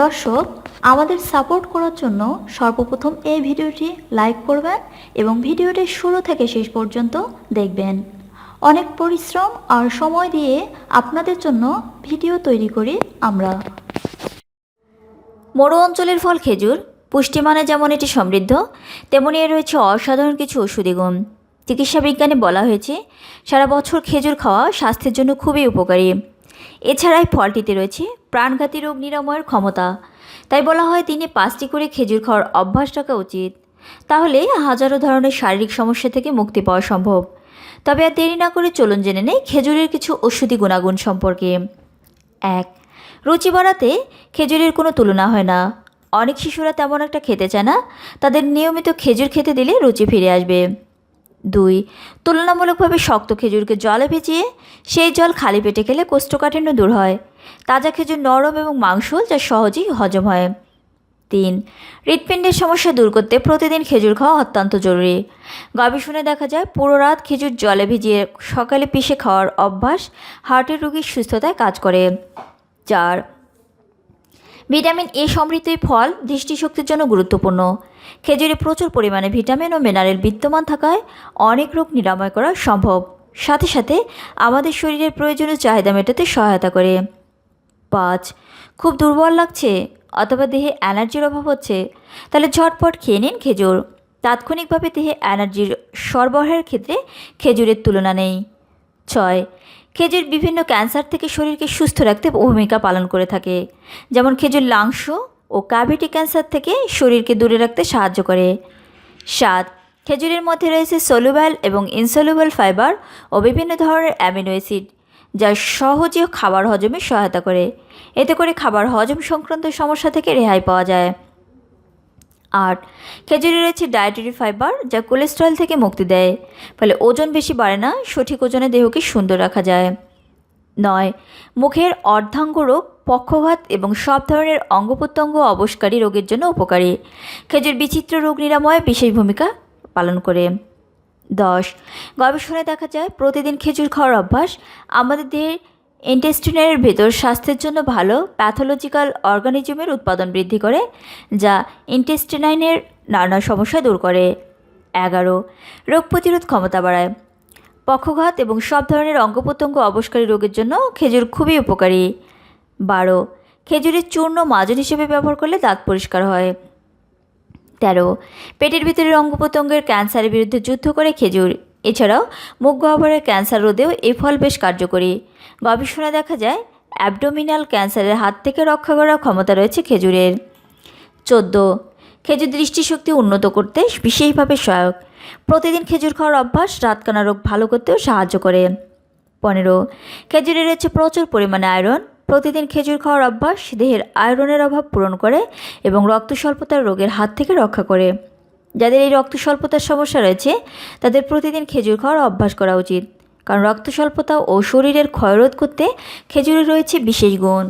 দর্শক, আমাদের সাপোর্ট করার জন্য সর্বপ্রথম এই ভিডিওটি লাইক করবেন এবং ভিডিওটি শুরু থেকে শেষ পর্যন্ত দেখবেন। অনেক পরিশ্রম আর সময় দিয়ে আপনাদের জন্য ভিডিও তৈরি করি আমরা। মরু অঞ্চলের ফল খেজুর, পুষ্টিমানে যেমন এটি সমৃদ্ধ, তেমনি এ রয়েছে অসাধারণ কিছু ওষুধি গুণ। চিকিৎসা বিজ্ঞানে বলা হয়েছে, সারা বছর খেজুর খাওয়া স্বাস্থ্যের জন্য খুবই উপকারী। এছাড়া ফলটিতে রয়েছে প্রাণঘাতী রোগ নিরাময়ের ক্ষমতা। তাই বলা হয় দিনে পাঁচটি করে খেজুর খাওয়ার অভ্যাস রাখা উচিত। তাহলে হাজারো ধরনের শারীরিক সমস্যা থেকে মুক্তি পাওয়া সম্ভব। তবে আর দেরি না করে চলুন জেনে নেই খেজুরের কিছু ওষুধি গুণাগুণ সম্পর্কে। এক, রুচি বাড়াতে খেজুরের কোনো তুলনা হয় না। অনেক শিশুরা তেমন একটা খেতে চায় না। তাদের নিয়মিত খেজুর খেতে দিলে রুচি ফিরে আসবে। দুই। তুলনামূলকভাবে শক্ত খেজুরকে জলে ভিজিয়ে সেই জল খালি পেটে খেলে কোষ্ঠকাঠিন্য দূর হয়। তাজা খেজুর নরম এবং মাংসল যা সহজেই হজম হয়। তিন। হৃৎপিণ্ডের সমস্যা দূর করতে প্রতিদিন খেজুর খাওয়া অত্যন্ত জরুরি। গবেষণায় দেখা যায়, পুরো রাত খেজুর জলে ভিজিয়ে সকালে পিষে খাওয়ার অভ্যাস হার্টের রোগীর সুস্থতায় কাজ করে। চার। ভিটামিন এ সমৃদ্ধ এই ফল, দৃষ্টিশক্তির জন্য গুরুত্বপূর্ণ। খেজুরে প্রচুর পরিমাণে ভিটামিন ও মিনারেল বিদ্যমান থাকায় অনেক রোগ নিরাময় করা সম্ভব। সাথে সাথে আমাদের শরীরের প্রয়োজনীয় চাহিদা মেটাতে সহায়তা করে। পাঁচ, খুব দুর্বল লাগছে অথবা দেহে এনার্জির অভাব হচ্ছে, তাহলে ঝটপট খেয়ে নিন খেজুর। তাৎক্ষণিকভাবে দেহে এনার্জির সরবরাহের ক্ষেত্রে খেজুরের তুলনা নেই। ছয় খেজুর বিভিন্ন ক্যান্সার থেকে শরীরকে সুস্থ রাখতে ভূমিকা পালন করে থাকে। যেমন খেজুর লাংস ও ক্যাভিটি ক্যান্সার থেকে শরীরকে দূরে রাখতে সাহায্য করে। সাত খেজুরের মধ্যে রয়েছে সলুবেল এবং ইনসলুবেল ফাইবার ও বিভিন্ন ধরনের অ্যামিনো অ্যাসিড যা সহজে খাবার হজমে সহায়তা করে। এতে করে খাবার হজম সংক্রান্ত সমস্যা থেকে রেহাই পাওয়া যায়। আট। খেজুরে রয়েছে ডায়েটারি ফাইবার যা কোলেস্টেরল থেকে মুক্তি দেয়, ফলে ওজন বেশি বাড়ে না, সঠিক ওজনে দেহকে সুন্দর রাখা যায়। নয়, মুখের অর্ধাঙ্গ রোগ, পক্ষঘাত এবং সব ধরনের অঙ্গ প্রত্যঙ্গ অবসকারী রোগের জন্য উপকারী। খেজুর বিচিত্র রোগ নিরাময়ে বিশেষ ভূমিকা পালন করে। দশ, গবেষণায় দেখা যায় প্রতিদিন খেজুর খাওয়ার অভ্যাস আমাদের দেহের ইন্টেস্টিনের ভেতর স্বাস্থ্যের জন্য ভালো প্যাথোলজিক্যাল অর্গানিজমের উৎপাদন বৃদ্ধি করে, যা ইন্টেস্টিনাইনের নানা সমস্যা দূর করে। এগারো, রোগ প্রতিরোধ ক্ষমতা বাড়ায়। পক্ষঘাত এবং সব ধরনের অঙ্গ প্রত্যঙ্গ অবসকারী রোগের জন্য খেজুর খুবই উপকারী। বারো খেজুরের চূর্ণ মাজন হিসেবে ব্যবহার করলে দাঁত পরিষ্কার হয়। তেরো, পেটের ভিতরের অঙ্গ প্রত্যঙ্গের ক্যান্সারের বিরুদ্ধে যুদ্ধ করে খেজুর এছাড়াও মুখ গহ্বরের ক্যান্সার রোধেও এই ফল বেশ কার্যকরী। গবেষণায় দেখা যায়, অ্যাবডোমিনাল ক্যান্সারের হাত থেকে রক্ষা করার ক্ষমতা রয়েছে খেজুরের। চোদ্দ, খেজুর দৃষ্টিশক্তি উন্নত করতে বিশেষভাবে সহায়ক। প্রতিদিন খেজুর খাওয়ার অভ্যাস রাতকানা রোগ ভালো করতেও সাহায্য করে। পনেরো খেজুরে রয়েছে প্রচুর পরিমাণে আয়রন। প্রতিদিন খেজুর খাওয়ার অভ্যাস দেহের আয়রনের অভাব পূরণ করে এবং রক্ত স্বল্পতার রোগের হাত থেকে রক্ষা করে। যাদের এই রক্ত স্বল্পতার সমস্যা রয়েছে, তাদের প্রতিদিন খেজুর খাওয়ার অভ্যাস করা উচিত। কারণ রক্ত স্বল্পতা ও শরীরের ক্ষয়রোধ করতে খেজুরে রয়েছে বিশেষ গুণ।